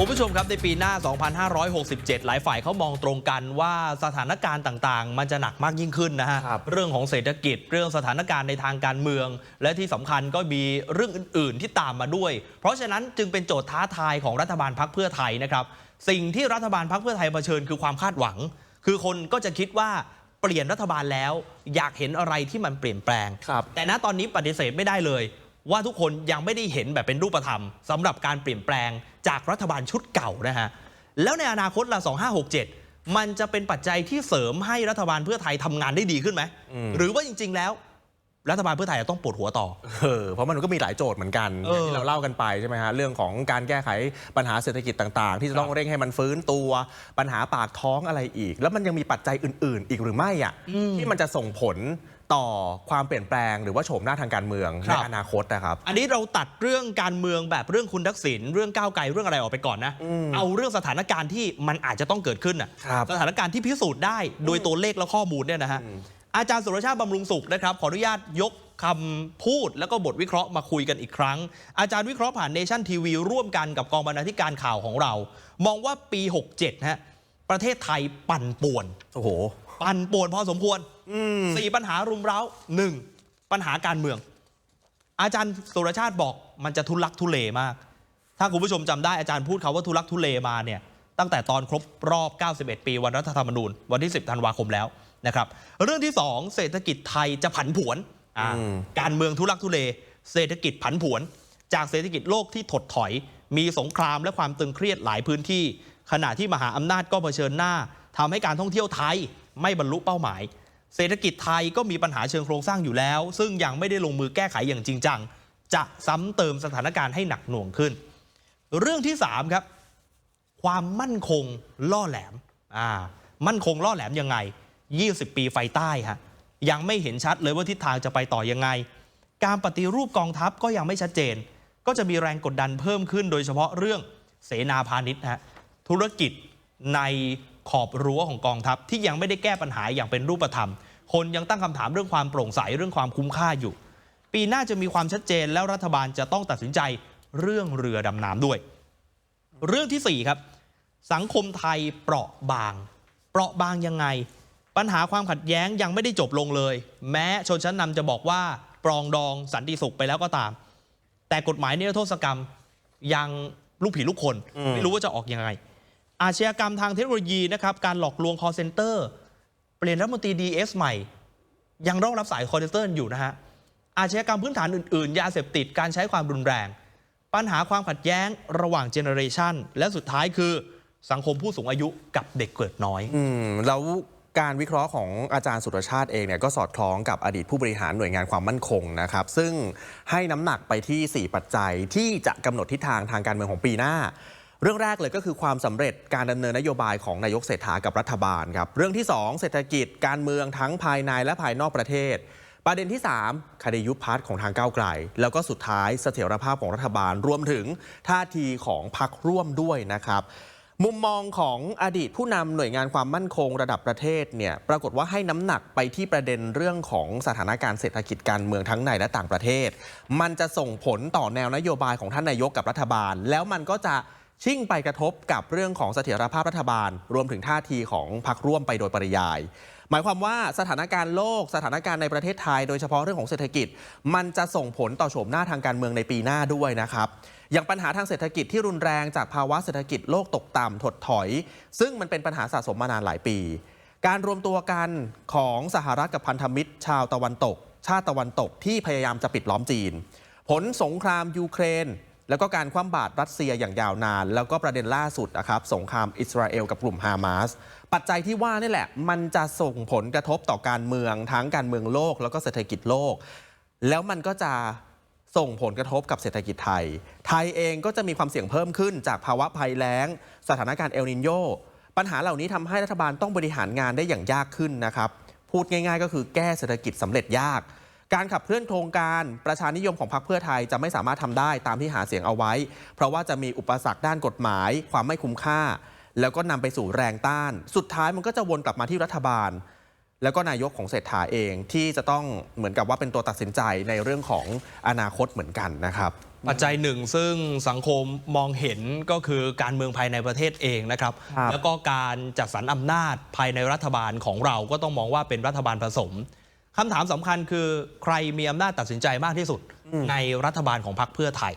คุณผู้ชมครับในปีหน้า 2567 หลายฝ่ายเขามองตรงกันว่าสถานการณ์ต่างๆ มันจะหนักมากยิ่งขึ้นนะฮะครับเรื่องของเศรษฐกิจ เรื่องสถานการณ์ในทางการเมือง และที่สำคัญก็มีเรื่องอื่นๆ ที่ตามมาด้วย เพราะฉะนั้นจึงเป็นโจทย์ท้าทายของรัฐบาลพักเพื่อไทยนะครับ สิ่งที่รัฐบาลพักเพื่อไทยเผชิญคือความคาดหวัง คือคนก็จะคิดว่าเปลี่ยนรัฐบาลแล้ว อยากเห็นอะไรที่มันเปลี่ยนแปลงครับแต่ณตอนนี้ปฏิเสธไม่ได้เลย ว่าทุกคนยังไม่ได้เห็นแบบเป็นรูปธรรมสำหรับการเปลี่ยนแปลงจากรัฐบาลชุดเก่านะฮะแล้วในอนาคตละ2567 มันจะเป็นปัจจัยที่เสริมให้รัฐบาลเพื่อไทยทำงานได้ดีขึ้นไหมอืมหรือว่าจริง ๆ แล้ว รัฐบาลเพื่อไทยจะต้องปวดหัวต่อเออเพราะมันก็มีหลายโจทย์เหมือนกันเออที่เราเล่ากันไปใช่ไหมฮะเรื่องของการแก้ไขปัญหาเศรษฐกิจต่าง ๆ ที่จะต้องเร่งให้มันฟื้นตัวปัญหาปากท้องอะไรอีก แล้วมันยังมีปัจจัยอื่น ๆ อีกหรือไม่อะที่มันจะส่งผลต่อความเปลี่ยนแปลงหรือว่าโฉมหน้าทางการเมืองคในรับอนาคตนะครับ อันนี้เราตัดเรื่องการเมืองแบบเรื่องคุณทักษิณเรื่องก้าวไกลเรื่องอะไรออกไปก่อนนะอืมเอาเรื่องสถานการณ์ที่มันอาจจะต้องเกิดขึ้นน่ะครับสถานการณ์ที่พิสูจน์ได้โดยตัวเลขและข้อมูลเนี่ยนะฮะ อืมอาจารย์สุรชาติบำรุงสุขนะครับขออนุญาตยกคำพูดแล้วก็บทวิเคราะห์มาคุยกันอีกครั้ง อาจารย์วิเคราะห์ผ่านเนชั่นทีวีร่วมกันกับกองบรรณาธิการข่าวของเรา มองว่าปี 67ฮะประเทศไทยปั่นป่วน โอ้โห ปั่นป่วนพอสมควรอืมสี่ปัญหารุมเร้าหนึ่งปัญหาการเมือง อาจารย์สุรชาติบอกมันจะทุลักทุเลมาก ถ้าคุณผู้ชมจำได้อาจารย์พูดคาว่าทุลักทุเลมาเนี่ยตั้งแต่ตอนครบรอบ 91 ปีวันรัฐธรรมนูญ วันที่ 10 ธันวาคมแล้ว นะครับ เรื่องที่ 2 เศรษฐกิจไทยจะผันผวนอ่าอืมการเมืองทุลักทุเลเศรษฐกิจผันผวน จากเศรษฐกิจโลกที่ถดถอย มีสงครามและความตึงเครียดหลายพื้นที่ ขณะที่มหาอำนาจก็เผชิญหน้าทำให้การท่องเที่ยวไทยไม่บรรลุเป้าหมาย เศรษฐกิจไทยก็มีปัญหาเชิงโครงสร้างอยู่แล้ว ซึ่งยังไม่ได้ลงมือแก้ไขอย่างจริงจังจะซ้ำเติมสถานการณ์ให้หนักหน่วงขึ้น เรื่องที่ 3 ครับ ความมั่นคงล่อแหลมอ่ามั่นคงล่อแหลมยังไง 20 ปีไฟใต้ฮะยังไม่เห็นชัดเลยว่าทิศทางจะไปต่อยังไง การปฏิรูปกองทัพก็ยังไม่ชัดเจน ก็จะมีแรงกดดันเพิ่มขึ้น โดยเฉพาะเรื่องเสนาพาณิชย์ฮะธุรกิจในขอบรั้วของกองทัพที่ยังไม่ได้แก้ปัญหาอย่างเป็นรูปธรรม คนยังตั้งคำถามเรื่องความโปร่งใสเรื่องความคุ้มค่าอยู่ ปีหน้าจะมีความชัดเจนแล้วรัฐบาลจะต้องตัดสินใจเรื่องเรือดำน้ำด้วย เรื่องที่4ครับสังคมไทยเปราะบาง เปราะบางยังไง ปัญหาความขัดแย้งยังไม่ได้จบลงเลย แม้ชนชั้นนำจะบอกว่าปรองดองสันติสุขไปแล้วก็ตาม แต่กฎหมายนิรโทษกรรมยังลูกผีลูกคนอืมไม่รู้ว่าจะออกยังไง อาชญากรรมทางเทคโนโลยีนะครับการหลอกลวง call center เปลี่ยนรัฐมนตรี DS ใหม่ ยังต้องรับสาย call center อยู่นะฮะอาชญากรรมพื้นฐานอื่นๆ ยาเสพติดการใช้ความรุนแรง ปัญหาความขัดแย้งระหว่างเจเนอเรชันและสุดท้ายคือสังคมผู้สูงอายุกับเด็กเกิดน้อย อืมแล้ว การวิเคราะห์ของอาจารย์สุรชาติเองเนี่ยก็สอดคล้องกับอดีตผู้บริหารหน่วยงานความมั่นคงนะครับ ซึ่งให้น้ำหนักไปที่ 4 ปัจจัยที่จะกำหนดทิศทางทางการเมืองของปีหน้า เรื่องแรกเลยก็คือความสำเร็จการดำเนินนโยบายของนายกเศรษฐากับรัฐบาลครับเรื่องที่ 2 เศรษฐกิจการเมืองทั้งภายในและภายนอกประเทศ ประเด็นที่ 3 คดียุบพักของทางก้าวไกล แล้วก็สุดท้ายเสถียรภาพของรัฐบาลรวมถึงท่าทีของพักร่วมด้วยนะครับ มุมมองของอดีตผู้นำหน่วยงานความมั่นคงระดับประเทศเนี่ยปรากฏว่าให้น้ำหนักไปที่ประเด็นเรื่องของสถานการณ์เศรษฐกิจการเมืองทั้งในและต่างประเทศ มันจะส่งผลต่อแนวนโยบายของท่านนายกกับรัฐบาล แล้วมันก็จะชิ่งไปกระทบกับเรื่องของเสถียรภาพรัฐบาล รวมถึงท่าทีของพรรคร่วมไปโดยปริยาย หมายความว่าสถานการณ์โลกสถานการณ์ในประเทศไทย โดยเฉพาะเรื่องของเศรษฐกิจ มันจะส่งผลต่อโฉมหน้าทางการเมืองในปีหน้าด้วยนะครับอย่างปัญหาทางเศรษฐกิจที่รุนแรงจากภาวะเศรษฐกิจโลกตกต่ำถดถอย ซึ่งมันเป็นปัญหาสะสมมานานหลายปี การรวมตัวกันของสหรัฐกับพันธมิตร ชาวตะวันตก ชาติตะวันตกที่พยายามจะปิดล้อมจีน ผลสงครามยูเครน แล้วก็การคว่ำบาตรรัสเซียอย่างยาวนาน แล้วก็ประเด็นล่าสุดนะครับสงครามอิสราเอลกับกลุ่มฮามาสปัจจัยที่ว่านี่แหละ มันจะส่งผลกระทบต่อการเมืองทั้งการเมืองโลก แล้วก็เศรษฐกิจโลก แล้วมันก็จะส่งผลกระทบกับเศรษฐกิจไทย ไทยเองก็จะมีความเสี่ยงเพิ่มขึ้นจากภาวะภัยแล้ง สถานการณ์เอลนินโยปัญหาเหล่านี้ทำให้รัฐบาลต้องบริหารงานได้อย่างยากขึ้นนะครับ พูดง่าย ๆ ก็คือแก้เศรษฐกิจสำเร็จยาก การขับเคลื่อนโครงการประชานิยมของพรรคเพื่อไทยจะไม่สามารถทำได้ตามที่หาเสียงเอาไว้ เพราะว่าจะมีอุปสรรคด้านกฎหมาย ความไม่คุ้มค่า แล้วก็นำไปสู่แรงต้าน สุดท้ายมันก็จะวนกลับมาที่รัฐบาล แล้วก็นายกของเศรษฐาเองที่จะต้องเหมือนกับว่าเป็นตัวตัดสินใจในเรื่องของอนาคตเหมือนกันนะครับปัจจัยหนึ่งซึ่งสังคมมองเห็นก็คือการเมืองภายในประเทศเองนะครับครับแล้วก็การจัดสรรอำนาจภายในรัฐบาลของเราก็ต้องมองว่าเป็นรัฐบาลผสม คำถามสำคัญคือใครมีอำนาจตัดสินใจมากที่สุดในรัฐบาลของพรรคเพื่อไทย